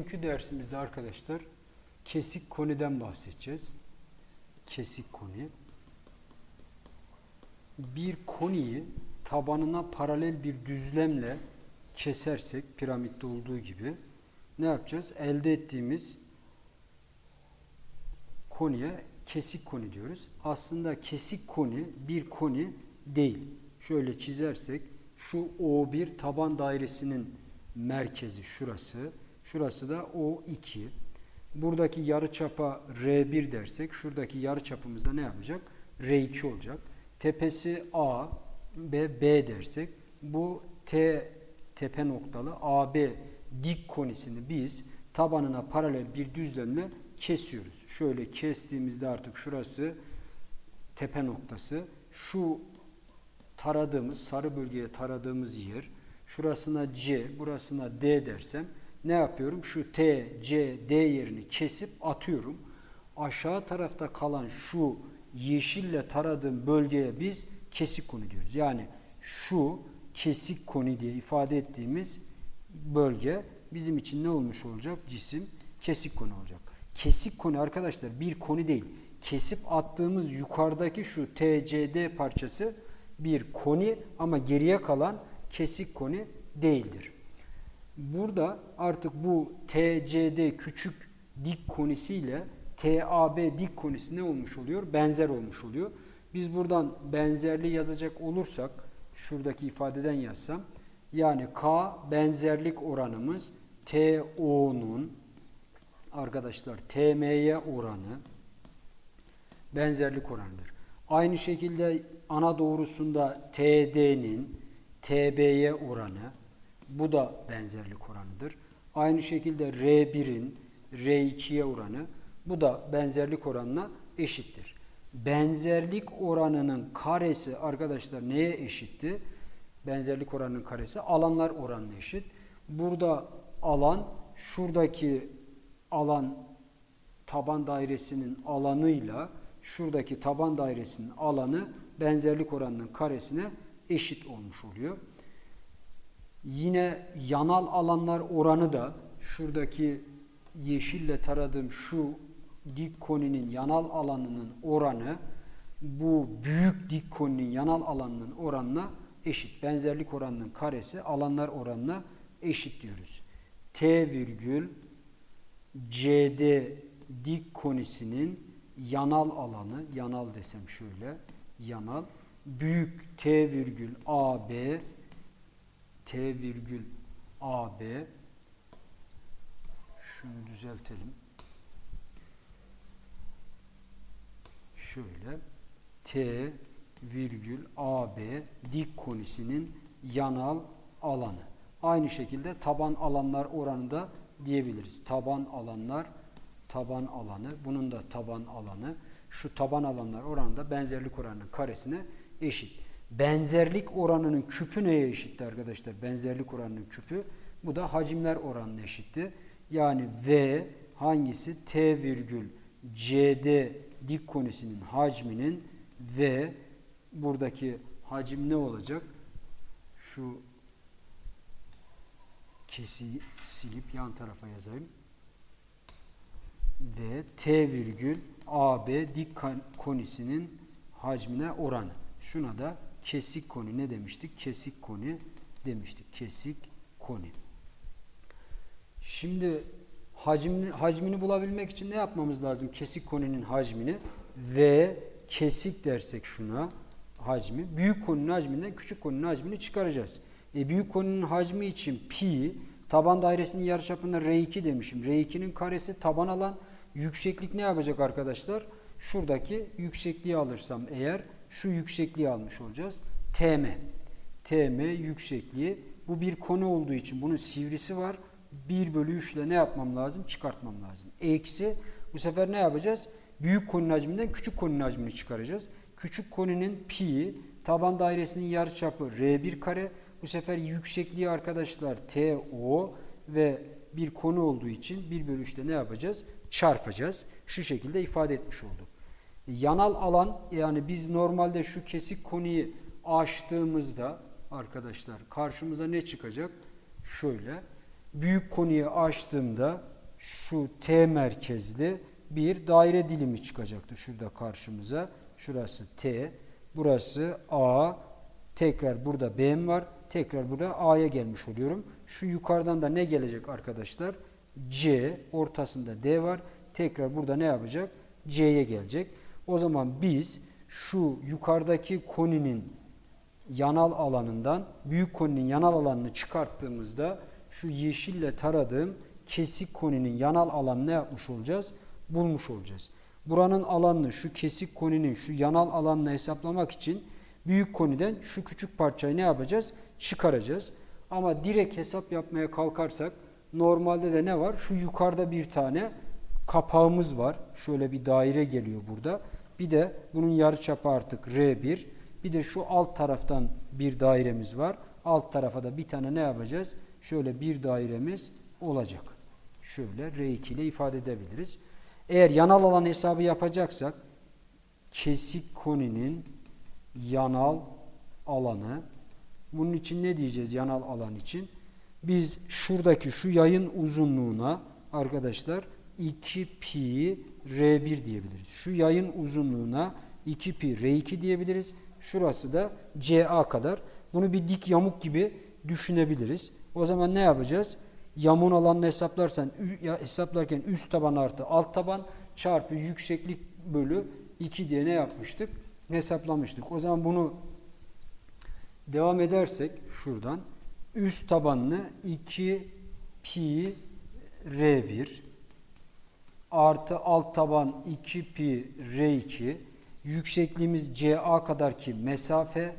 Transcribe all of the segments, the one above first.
Bugünkü dersimizde arkadaşlar kesik koniden bahsedeceğiz. Kesik koni. Bir koniyi tabanına paralel bir düzlemle kesersek piramitte olduğu gibi ne yapacağız? Elde ettiğimiz koniye kesik koni diyoruz. Aslında kesik koni bir koni değil. Şöyle çizersek şu O1 taban dairesinin merkezi şurası. Şurası da O2. Buradaki yarıçapa R1 dersek şuradaki yarıçapımızda ne yapacak? R2 olacak. Tepesi A ve B dersek bu T tepe noktalı AB dik konisini biz tabanına paralel bir düzlemle kesiyoruz. Şöyle kestiğimizde artık şurası tepe noktası. Şu taradığımız, sarı bölgeye taradığımız yer, şurasına C, burasına D dersem ne yapıyorum? Şu T, C, D yerini kesip atıyorum. Aşağı tarafta kalan şu yeşille taradığım bölgeye biz kesik koni diyoruz. Yani şu kesik koni diye ifade ettiğimiz bölge bizim için ne olmuş olacak? Cisim kesik koni olacak. Kesik koni arkadaşlar bir koni değil. Kesip attığımız yukarıdaki şu TCD parçası bir koni ama geriye kalan kesik koni değildir. Burada artık bu TCD küçük dik konisiyle TAB dik konisi ne olmuş oluyor? Benzer olmuş oluyor. Biz buradan benzerliği yazacak olursak şuradaki ifadeden yazsam yani K benzerlik oranımız TO'nun arkadaşlar TM'ye oranı benzerlik oranıdır. Aynı şekilde ana doğrusunda TD'nin TB'ye oranı bu da benzerlik oranıdır. Aynı şekilde R1'in R2'ye oranı bu da benzerlik oranına eşittir. Benzerlik oranının karesi arkadaşlar neye eşitti? Benzerlik oranının karesi alanlar oranına eşit. Burada alan şuradaki alan taban dairesinin alanıyla şuradaki taban dairesinin alanı benzerlik oranının karesine eşit olmuş oluyor. Yine yanal alanlar oranı da şuradaki yeşille taradığım şu dik koninin yanal alanının oranı bu büyük dik koninin yanal alanının oranına eşit. Benzerlik oranının karesi alanlar oranına eşit diyoruz. T virgül CD dik konisinin yanal alanı, yanal desem şöyle, yanal büyük T virgül AB T virgül AB şunu düzeltelim. Şöyle T virgül AB dik konisinin yanal alanı. Aynı şekilde taban alanlar oranında diyebiliriz. Taban alanlar taban alanı, bunun da taban alanı, şu taban alanlar oranında benzerlik oranının karesine eşit. Benzerlik oranının küpü neye eşitti arkadaşlar? Benzerlik oranının küpü. Bu da hacimler oranına eşitti. Yani V hangisi? T virgül CD dik konisinin hacminin V buradaki hacim ne olacak? Şu kesi silip yan tarafa yazayım. Ve T virgül AB dik konisinin hacmine oranı. Şuna da kesik koni ne demiştik? Kesik koni demiştik. Kesik koni. Şimdi hacmini, hacmini bulabilmek için ne yapmamız lazım? Kesik koninin hacmini ve kesik dersek şuna hacmi. Büyük koninin hacminden küçük koninin hacmini çıkaracağız. E, büyük koninin hacmi için pi taban dairesinin yarıçapında R2 demişim. R2'nin karesi taban alan yükseklik ne yapacak arkadaşlar? Şuradaki yüksekliği alırsam eğer şu yüksekliği almış olacağız. TM. TM yüksekliği. Bu bir konu olduğu için bunun sivrisi var. 1 bölü 3 ile ne yapmam lazım? Çıkartmam lazım. Eksi. Bu sefer ne yapacağız? Büyük koninin hacminden küçük koninin hacmini çıkaracağız. Küçük koninin pi, taban dairesinin yarıçapı R1 kare. Bu sefer yüksekliği arkadaşlar TO ve bir konu olduğu için 1 bölü 3 ile ne yapacağız? Çarpacağız. Şu şekilde ifade etmiş olduk. Yanal alan yani biz normalde şu kesik konuyu açtığımızda arkadaşlar karşımıza ne çıkacak? Şöyle Büyük konuyu açtığımda şu T merkezli bir daire dilimi çıkacaktı şurada karşımıza. Şurası T, burası A, tekrar burada B'm var, tekrar burada A'ya gelmiş oluyorum. Şu yukarıdan da ne gelecek arkadaşlar? C, ortasında D var. Tekrar burada ne yapacak? C'ye gelecek. O zaman biz şu yukarıdaki koninin yanal alanından büyük koninin yanal alanını çıkarttığımızda şu yeşille taradığım kesik koninin yanal alanını ne yapmış olacağız? Bulmuş olacağız. Buranın alanını şu kesik koninin şu yanal alanını hesaplamak için büyük koniden şu küçük parçayı ne yapacağız? Çıkaracağız. Ama direkt hesap yapmaya kalkarsak normalde de ne var? Şu yukarıda bir tane kapağımız var. Şöyle bir daire geliyor burada. Bir de bunun yarıçapı artık R1. Bir de şu alt taraftan bir dairemiz var. Alt tarafa da bir tane ne yapacağız? Şöyle bir dairemiz olacak. Şöyle R2 ile ifade edebiliriz. Eğer yanal alan hesabı yapacaksak kesik koninin yanal alanı bunun için ne diyeceğiz yanal alan için? Biz şuradaki şu yayın uzunluğuna arkadaşlar 2 pi r1 diyebiliriz. Şu yayın uzunluğuna 2 pi r2 diyebiliriz. Şurası da ca kadar. Bunu bir dik yamuk gibi düşünebiliriz. O zaman ne yapacağız? Yamuğun alanını hesaplarsan hesaplarken üst taban artı alt taban çarpı yükseklik bölü 2 diye ne yapmıştık? Hesaplamıştık. O zaman bunu devam edersek şuradan üst tabanını 2 pi r1 artı alt taban 2 pi r2 yüksekliğimiz ca kadar ki mesafe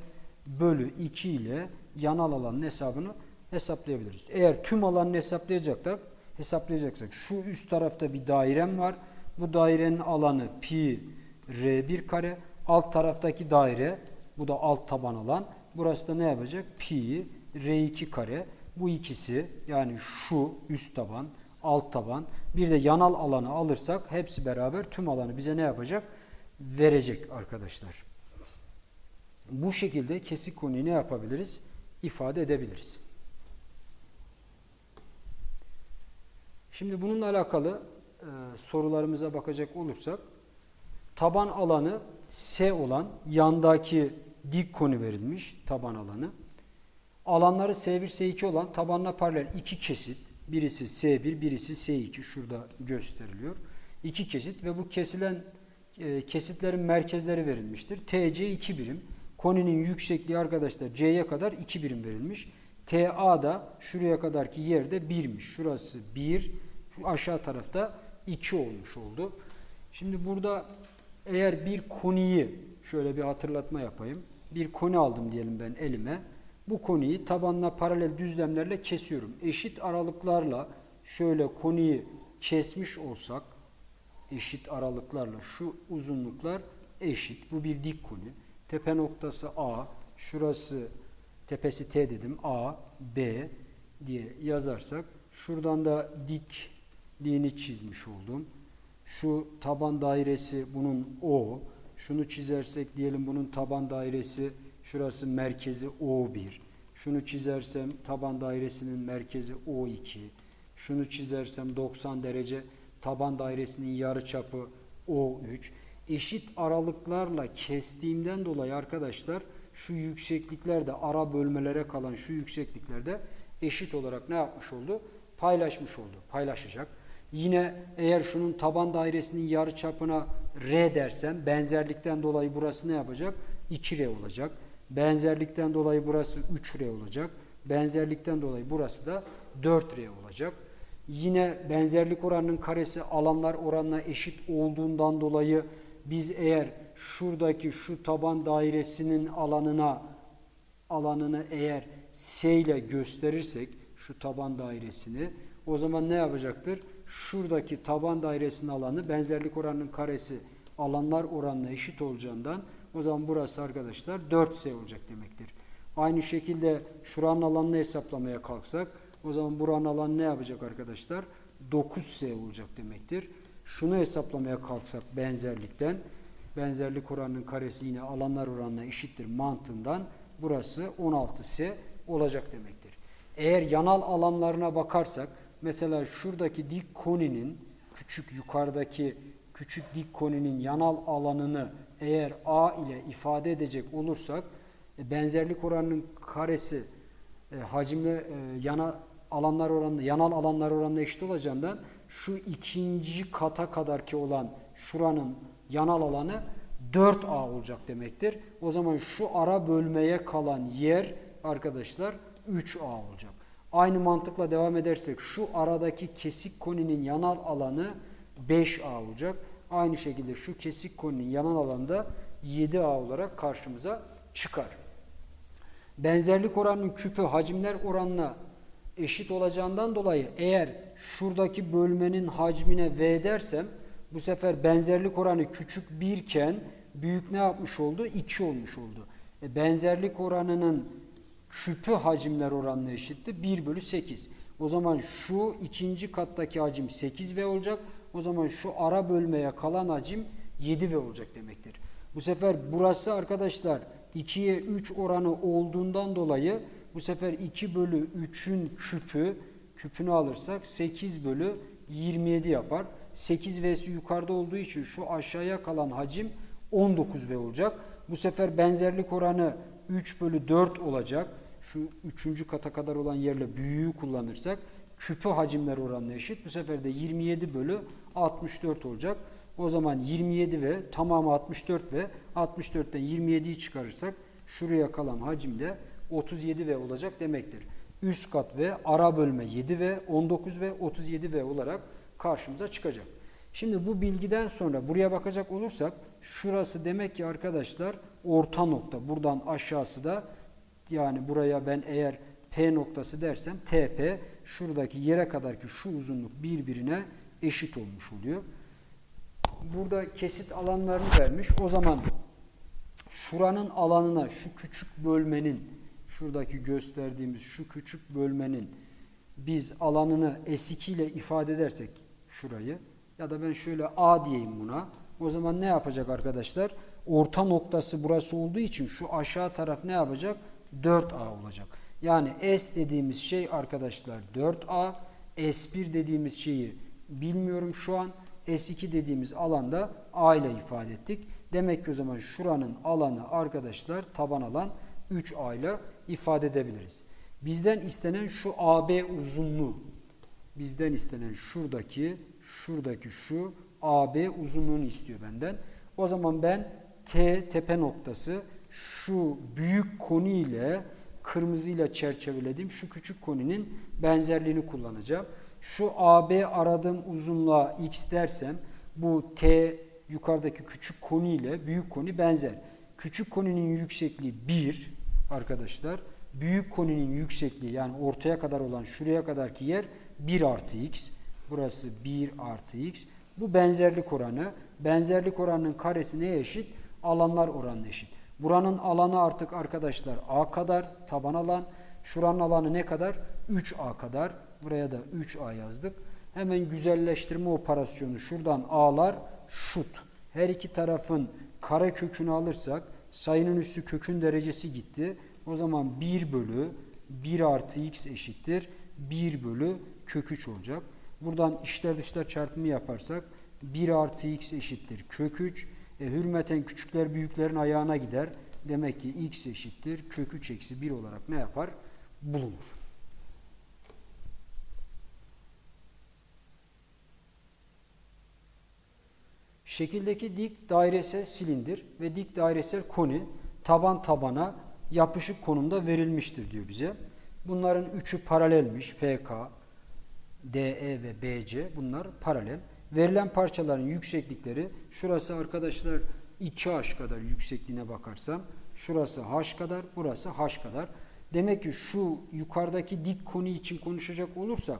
bölü 2 ile yanal alanın hesabını hesaplayabiliriz. Eğer tüm alanını hesaplayacaksak, hesaplayacaksak şu üst tarafta bir dairem var. Bu dairenin alanı pi r1 kare. Alt taraftaki daire bu da alt taban alan. Burası da ne yapacak? Pi r2 kare. Bu ikisi yani şu üst taban, alt taban bir de yanal alanı alırsak hepsi beraber tüm alanı bize ne yapacak? Verecek arkadaşlar. Bu şekilde kesik konuyu ne yapabiliriz? ifade edebiliriz. Şimdi bununla alakalı e, sorularımıza bakacak olursak taban alanı S olan yandaki dik konu verilmiş taban alanı. Alanları S1, S2 olan tabanına paralel iki kesit. Birisi S1, birisi S2 şurada gösteriliyor. İki kesit ve bu kesilen e, kesitlerin merkezleri verilmiştir. TC 2 birim. Koninin yüksekliği arkadaşlar C'ye kadar 2 birim verilmiş. TA da şuraya kadarki yerde 1'miş. Şurası 1, şu aşağı tarafta 2 olmuş oldu. Şimdi burada eğer bir koniyi şöyle bir hatırlatma yapayım. Bir koni aldım diyelim ben elime. Bu koniyi tabanına paralel düzlemlerle kesiyorum. Eşit aralıklarla şöyle koniyi kesmiş olsak eşit aralıklarla şu uzunluklar eşit. Bu bir dik koni. Tepe noktası A, şurası tepesi T dedim. A, B diye yazarsak şuradan da dikliğini çizmiş oldum. Şu taban dairesi bunun O. Şunu çizersek diyelim bunun taban dairesi şurası merkezi O1. Şunu çizersem taban dairesinin merkezi O2. Şunu çizersem 90 derece taban dairesinin yarıçapı O3 eşit aralıklarla kestiğimden dolayı arkadaşlar şu yüksekliklerde ara bölmelere kalan şu yüksekliklerde eşit olarak ne yapmış oldu? Paylaşmış oldu. Paylaşacak. Yine eğer şunun taban dairesinin yarı çapına R dersem benzerlikten dolayı burası ne yapacak? 2R olacak. Benzerlikten dolayı burası 3R olacak. Benzerlikten dolayı burası da 4R olacak. Yine benzerlik oranının karesi alanlar oranına eşit olduğundan dolayı biz eğer şuradaki şu taban dairesinin alanına alanını eğer S ile gösterirsek şu taban dairesini o zaman ne yapacaktır? Şuradaki taban dairesinin alanı benzerlik oranının karesi alanlar oranına eşit olacağından o zaman burası arkadaşlar 4S olacak demektir. Aynı şekilde şuranın alanını hesaplamaya kalksak o zaman buranın alanı ne yapacak arkadaşlar? 9S olacak demektir. Şunu hesaplamaya kalksak benzerlikten benzerlik oranının karesi yine alanlar oranına eşittir mantığından burası 16S olacak demektir. Eğer yanal alanlarına bakarsak mesela şuradaki dik koninin küçük yukarıdaki küçük dik koninin yanal alanını eğer A ile ifade edecek olursak e, benzerlik oranının karesi e, hacimle e, yana alanlar oranında yanal alanlar oranına eşit olacağından şu ikinci kata kadar ki olan şuranın yanal alanı 4A olacak demektir. O zaman şu ara bölmeye kalan yer arkadaşlar 3A olacak. Aynı mantıkla devam edersek şu aradaki kesik koninin yanal alanı 5A olacak. Aynı şekilde şu kesik koninin yanal alanı da 7A olarak karşımıza çıkar. Benzerlik oranının küpü hacimler oranına eşit olacağından dolayı eğer şuradaki bölmenin hacmine V dersem bu sefer benzerlik oranı küçük 1 iken büyük ne yapmış oldu? 2 olmuş oldu. E, benzerlik oranının küpü hacimler oranına eşitti. 1 bölü 8. O zaman şu ikinci kattaki hacim 8V olacak. O zaman şu ara bölmeye kalan hacim 7V olacak demektir. Bu sefer burası arkadaşlar 2'ye 3 oranı olduğundan dolayı bu sefer 2 bölü 3'ün küpü küpünü alırsak 8 bölü 27 yapar. 8 V'si yukarıda olduğu için şu aşağıya kalan hacim 19 V olacak. Bu sefer benzerlik oranı 3 bölü 4 olacak. Şu 3. kata kadar olan yerle büyüğü kullanırsak küpü hacimler oranına eşit. Bu sefer de 27 bölü 64 olacak. O zaman 27 ve tamamı 64 ve 64'ten 27'yi çıkarırsak şuraya kalan hacim de 37 V olacak demektir. Üst kat ve ara bölme 7 V, 19 ve 37 V olarak karşımıza çıkacak. Şimdi bu bilgiden sonra buraya bakacak olursak şurası demek ki arkadaşlar orta nokta. Buradan aşağısı da yani buraya ben eğer P noktası dersem TP şuradaki yere kadar ki şu uzunluk birbirine eşit olmuş oluyor. Burada kesit alanlarını vermiş. O zaman şuranın alanına şu küçük bölmenin şuradaki gösterdiğimiz şu küçük bölmenin biz alanını S2 ile ifade edersek şurayı ya da ben şöyle A diyeyim buna. O zaman ne yapacak arkadaşlar? Orta noktası burası olduğu için şu aşağı taraf ne yapacak? 4A olacak. Yani S dediğimiz şey arkadaşlar 4A. S1 dediğimiz şeyi bilmiyorum şu an. S2 dediğimiz alanda A ile ifade ettik. Demek ki o zaman şuranın alanı arkadaşlar taban alan 3A ile ifade edebiliriz. Bizden istenen şu AB uzunluğu. Bizden istenen şuradaki, şuradaki şu AB uzunluğunu istiyor benden. O zaman ben T tepe noktası şu büyük koni ile kırmızıyla çerçevelediğim şu küçük koninin benzerliğini kullanacağım. Şu AB aradığım uzunluğa x dersem bu T yukarıdaki küçük koni ile büyük koni benzer. Küçük koninin yüksekliği 1 arkadaşlar. Büyük koninin yüksekliği yani ortaya kadar olan şuraya kadarki yer 1 artı x. Burası 1 artı x. Bu benzerlik oranı. Benzerlik oranının karesi neye eşit? Alanlar oranına eşit. Buranın alanı artık arkadaşlar a kadar taban alan. Şuranın alanı ne kadar? 3a kadar. Buraya da 3a yazdık. Hemen güzelleştirme operasyonu şuradan a'lar şut. Her iki tarafın kare kökünü alırsak sayının üssü kökün derecesi gitti. O zaman 1 bölü 1 artı x eşittir. 1 bölü kök 3 olacak. Buradan içler dışlar çarpımı yaparsak 1 artı x eşittir kök 3. E, hürmeten küçükler büyüklerin ayağına gider. Demek ki x eşittir kök 3 eksi 1 olarak ne yapar? Bulunur. Şekildeki dik dairesel silindir ve dik dairesel koni taban tabana yapışık konumda verilmiştir diyor bize. Bunların üçü paralelmiş. FK, DE ve BC bunlar paralel. Verilen parçaların yükseklikleri şurası arkadaşlar 2H kadar yüksekliğine bakarsam şurası H kadar burası H kadar. Demek ki şu yukarıdaki dik koni için konuşacak olursak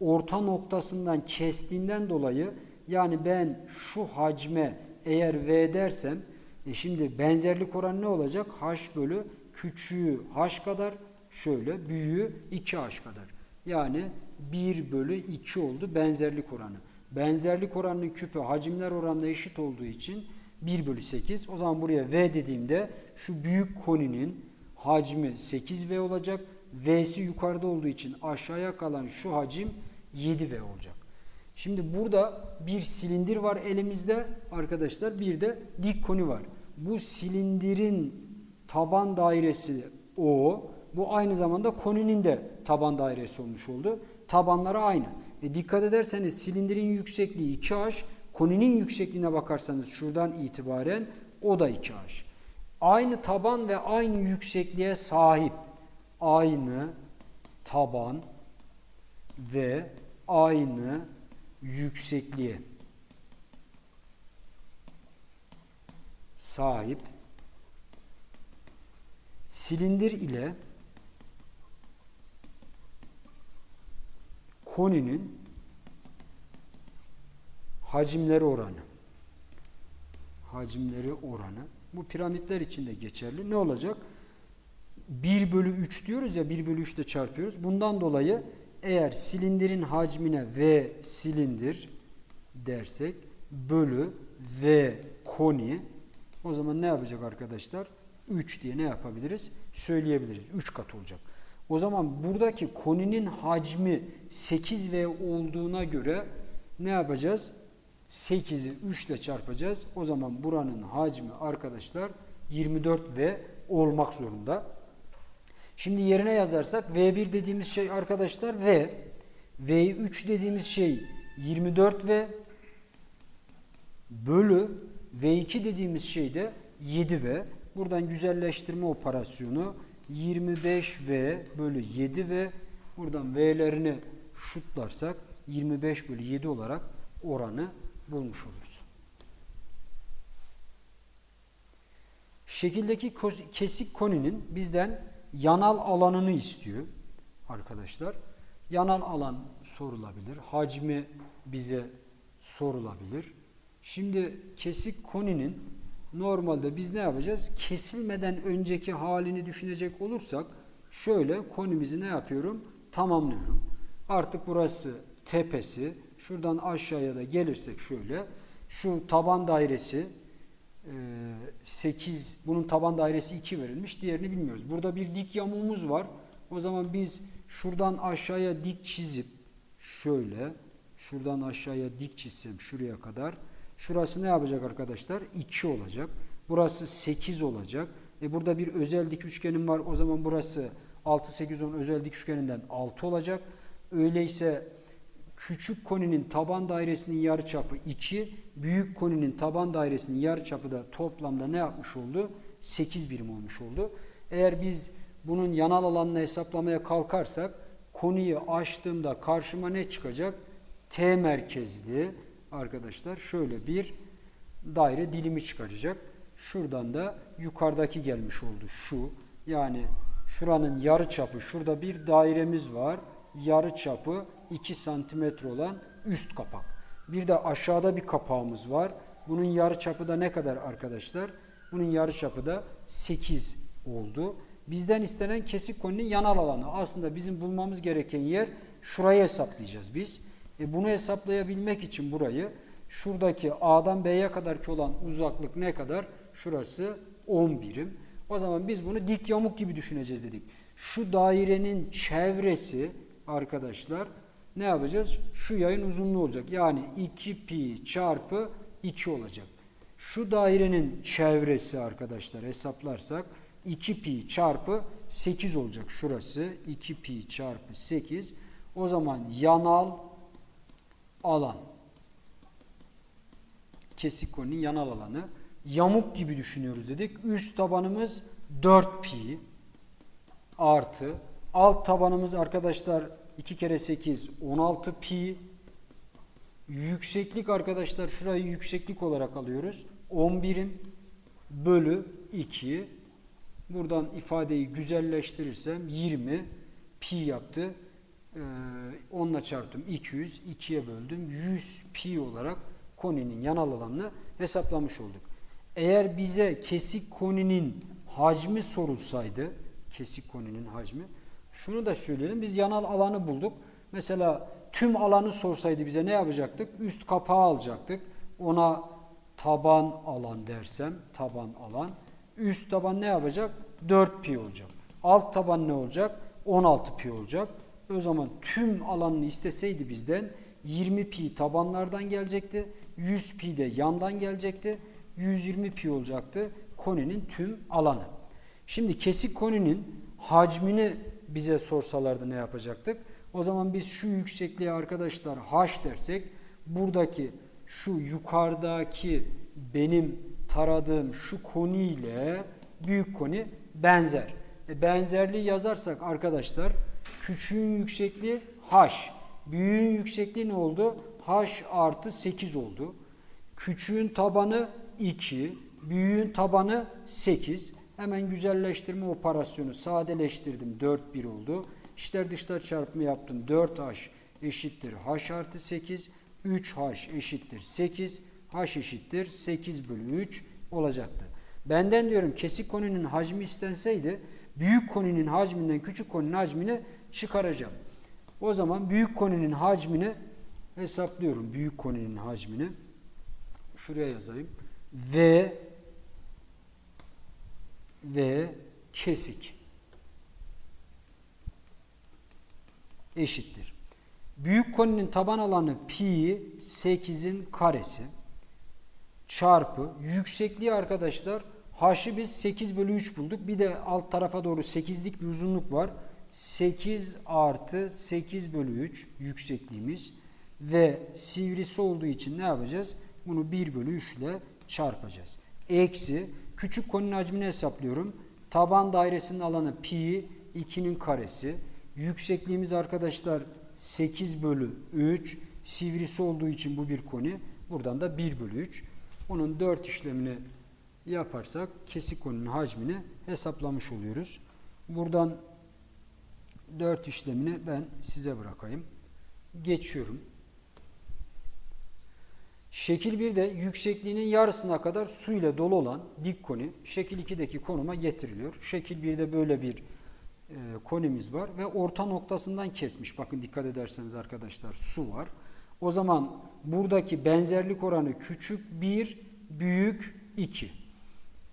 orta noktasından kestiğinden dolayı yani ben şu hacme eğer V dersem e şimdi benzerlik oranı ne olacak? H bölü küçüğü H kadar şöyle büyüğü 2H kadar. Yani 1 bölü 2 oldu benzerlik oranı. Benzerlik oranının küpü hacimler oranına eşit olduğu için 1 bölü 8. O zaman buraya V dediğimde şu büyük koninin hacmi 8V olacak. V'si yukarıda olduğu için aşağıya kalan şu hacim 7V olacak. Şimdi burada bir silindir var elimizde arkadaşlar. Bir de dik koni var. Bu silindirin taban dairesi O. Bu aynı zamanda koninin de taban dairesi olmuş oldu. Tabanları aynı. E dikkat ederseniz silindirin yüksekliği 2H. Koninin yüksekliğine bakarsanız şuradan itibaren o da 2H. Aynı taban ve aynı yüksekliğe sahip. Aynı taban ve aynı yüksekliğe sahip silindir ile koninin hacimleri oranı hacimleri oranı bu piramitler için de geçerli. Ne olacak? 1 bölü 3 diyoruz ya 1 bölü 3 ile çarpıyoruz. Bundan dolayı eğer silindirin hacmine V silindir dersek bölü V koni o zaman ne yapacak arkadaşlar? 3 diye ne yapabiliriz? Söyleyebiliriz. 3 kat olacak. O zaman buradaki koninin hacmi 8V olduğuna göre ne yapacağız? 8'i 3 ile çarpacağız. O zaman buranın hacmi arkadaşlar 24V olmak zorunda. Şimdi yerine yazarsak V1 dediğimiz şey arkadaşlar V. V3 dediğimiz şey 24V bölü V2 dediğimiz şey de 7V. Buradan güzelleştirme operasyonu 25V bölü 7V. Buradan V'lerini şutlarsak 25 bölü 7 olarak oranı bulmuş oluruz. Şekildeki kesik koninin bizden yanal alanını istiyor arkadaşlar. Yanal alan sorulabilir. Hacmi bize sorulabilir. Şimdi kesik koninin normalde biz ne yapacağız? Kesilmeden önceki halini düşünecek olursak şöyle konimizi ne yapıyorum? Tamamlıyorum. Artık burası tepesi. Şuradan aşağıya da gelirsek şöyle. Şu taban dairesi 8 bunun taban dairesi 2 verilmiş. Diğerini bilmiyoruz. Burada bir dik yamuğumuz var. O zaman biz şuradan aşağıya dik çizip şöyle şuradan aşağıya dik çizsem şuraya kadar şurası ne yapacak arkadaşlar? 2 olacak. Burası 8 olacak. E burada bir özel dik üçgenim var. O zaman burası 6 8 10 özel dik üçgeninden 6 olacak. Öyleyse küçük koninin taban dairesinin yarıçapı 2, büyük koninin taban dairesinin yarıçapı da toplamda ne yapmış oldu? 8 birim olmuş oldu. Eğer biz bunun yanal alanını hesaplamaya kalkarsak konuyu açtığımda karşıma ne çıkacak? T merkezli arkadaşlar şöyle bir daire dilimi çıkaracak. Şuradan da yukarıdaki gelmiş oldu şu. Yani şuranın yarı çapı şurada bir dairemiz var. Yarı çapı 2 santimetre olan üst kapak. Bir de aşağıda bir kapağımız var. Bunun yarı çapı da ne kadar arkadaşlar? Bunun yarı çapı da 8 oldu. Bizden istenen kesik koninin yanal alanı. Aslında bizim bulmamız gereken yer şurayı hesaplayacağız biz. E bunu hesaplayabilmek için burayı şuradaki A'dan B'ye kadar ki olan uzaklık ne kadar? Şurası 10 birim. O zaman biz bunu dik yamuk gibi düşüneceğiz dedik. Şu dairenin çevresi arkadaşlar ne yapacağız? Şu yayın uzunluğu olacak. Yani 2 pi çarpı 2 olacak. Şu dairenin çevresi arkadaşlar hesaplarsak 2 pi çarpı 8 olacak. Şurası 2 pi çarpı 8. O zaman yanal alan kesik koninin yanal alanı. Yamuk gibi düşünüyoruz dedik. Üst tabanımız 4 pi artı. Alt tabanımız arkadaşlar 2 kere 8 16 pi. Yükseklik arkadaşlar şurayı yükseklik olarak alıyoruz. 10 birim bölü 2 buradan ifadeyi güzelleştirirsem 20 pi yaptı ee, 10 ile çarptım 200 2'ye böldüm 100 pi olarak koninin yanal alanını hesaplamış olduk. Eğer bize kesik koninin hacmi sorulsaydı kesik koninin hacmi şunu da söyleyelim. Biz yanal alanı bulduk. Mesela tüm alanı sorsaydı bize ne yapacaktık? Üst kapağı alacaktık. Ona taban alan dersem taban alan. Üst taban ne yapacak? 4 pi olacak. Alt taban ne olacak? 16 pi olacak. O zaman tüm alanını isteseydi bizden 20 pi tabanlardan gelecekti. 100 pi de yandan gelecekti. 120 pi olacaktı koninin tüm alanı. Şimdi kesik koninin hacmini bize sorsalardı ne yapacaktık? O zaman biz şu yüksekliğe arkadaşlar h dersek buradaki şu yukarıdaki benim taradığım şu koni ile büyük koni benzer. E benzerliği yazarsak arkadaşlar küçüğün yüksekliği h. Büyüğün yüksekliği ne oldu? h artı 8 oldu. Küçüğün tabanı 2, büyüğün tabanı 8. Hemen güzelleştirme operasyonu sadeleştirdim. 4 1 oldu. İçler dışlar çarpımı yaptım. 4h eşittir h artı 8. 3h eşittir 8. h eşittir 8 bölü 3 olacaktı. Benden diyorum kesik koninin hacmi istenseydi büyük koninin hacminden küçük koninin hacmini çıkaracağım. O zaman büyük koninin hacmini hesaplıyorum. Büyük koninin hacmini. Şuraya yazayım. V ve kesik eşittir. Büyük koninin taban alanı pi 8'in karesi çarpı yüksekliği arkadaşlar h'ı biz 8 bölü 3 bulduk. Bir de alt tarafa doğru 8'lik bir uzunluk var. 8 artı 8 bölü 3 yüksekliğimiz ve sivrisi olduğu için ne yapacağız? Bunu 1 bölü 3 ile çarpacağız. Eksi küçük koninin hacmini hesaplıyorum. Taban dairesinin alanı pi 2'nin karesi. Yüksekliğimiz arkadaşlar 8 bölü 3. Sivrisi olduğu için bu bir koni. Buradan da 1 bölü 3. Onun 4 işlemini yaparsak kesik koninin hacmini hesaplamış oluyoruz. Buradan 4 işlemini ben size bırakayım. Geçiyorum. Şekil 1'de yüksekliğinin yarısına kadar su ile dolu olan dik koni şekil 2'deki konuma getiriliyor. Şekil 1'de böyle bir e, konimiz var ve orta noktasından kesmiş. Bakın dikkat ederseniz arkadaşlar su var. O zaman buradaki benzerlik oranı küçük 1, büyük 2.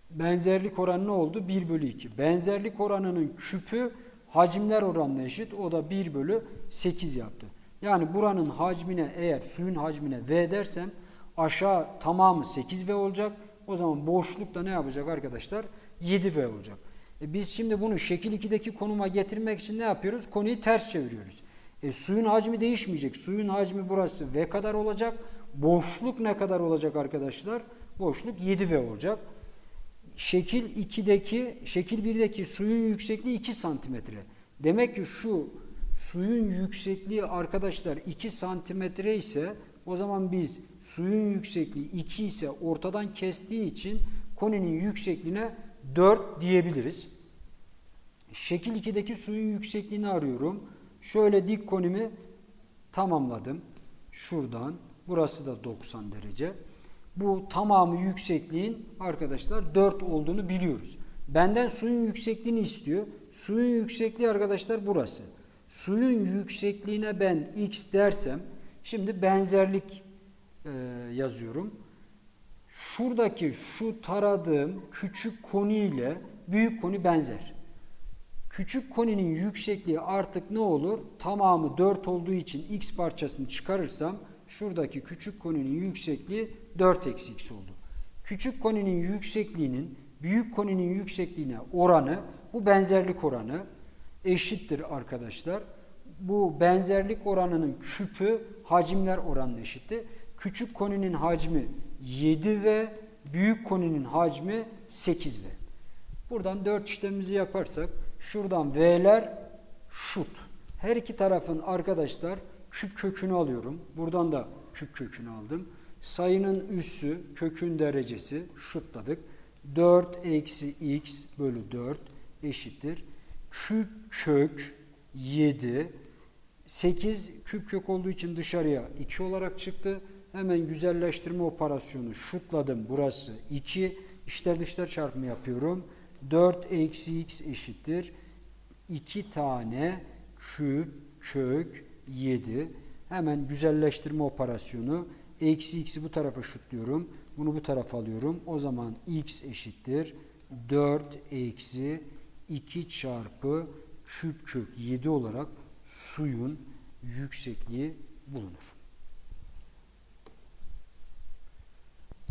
Benzerlik oranı ne oldu? 1 bölü 2. Benzerlik oranının küpü hacimler oranına eşit. O da 1 bölü 8 yaptı. Yani buranın hacmine eğer suyun hacmine V dersem aşağı tamamı 8V olacak. O zaman boşlukta ne yapacak arkadaşlar? 7V olacak. E biz şimdi bunu şekil 2'deki konuma getirmek için ne yapıyoruz? Konuyu ters çeviriyoruz. E suyun hacmi değişmeyecek. Suyun hacmi burası V kadar olacak. Boşluk ne kadar olacak arkadaşlar? Boşluk 7V olacak. Şekil 2'deki, şekil 1'deki suyun yüksekliği 2 santimetre. Demek ki şu suyun yüksekliği arkadaşlar 2 santimetre ise o zaman biz suyun yüksekliği 2 ise ortadan kestiği için koninin yüksekliğine 4 diyebiliriz. Şekil 2'deki suyun yüksekliğini arıyorum. Şöyle dik konimi tamamladım. Şuradan. Burası da 90 derece. Bu tamamı yüksekliğin arkadaşlar 4 olduğunu biliyoruz. Benden suyun yüksekliğini istiyor. Suyun yüksekliği arkadaşlar burası. Suyun yüksekliğine ben x dersem şimdi benzerlik e, yazıyorum. Şuradaki şu taradığım küçük koni ile büyük koni benzer. Küçük koninin yüksekliği artık ne olur? Tamamı 4 olduğu için x parçasını çıkarırsam şuradaki küçük koninin yüksekliği 4 eksi x oldu. Küçük koninin yüksekliğinin büyük koninin yüksekliğine oranı bu benzerlik oranı eşittir arkadaşlar. Bu benzerlik oranının küpü hacimler oranına eşitti. Küçük koninin hacmi 7 ve büyük koninin hacmi 8 ve. Buradan 4 işlemimizi yaparsak şuradan V'ler şut. Her iki tarafın arkadaşlar küp kökünü alıyorum. Buradan da küp kökünü aldım. Sayının üssü kökün derecesi şutladık. 4 eksi x bölü 4 eşittir. Küp kök 7 8 küp kök olduğu için dışarıya 2 olarak çıktı. Hemen güzelleştirme operasyonu şutladım. Burası 2. İçler dışlar çarpımı yapıyorum. 4 eksi x eşittir. 2 tane küp kök 7. Hemen güzelleştirme operasyonu. Eksi x'i bu tarafa şutluyorum. Bunu bu tarafa alıyorum. O zaman x eşittir. 4 eksi 2 çarpı küp kök 7 olarak suyun yüksekliği bulunur.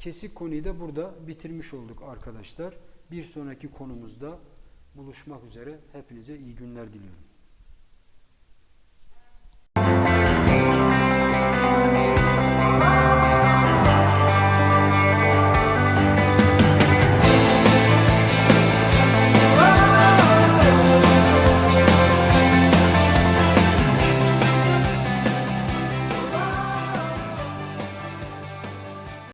Kesik konuyu da burada bitirmiş olduk arkadaşlar. Bir sonraki konumuzda buluşmak üzere. Hepinize iyi günler diliyorum.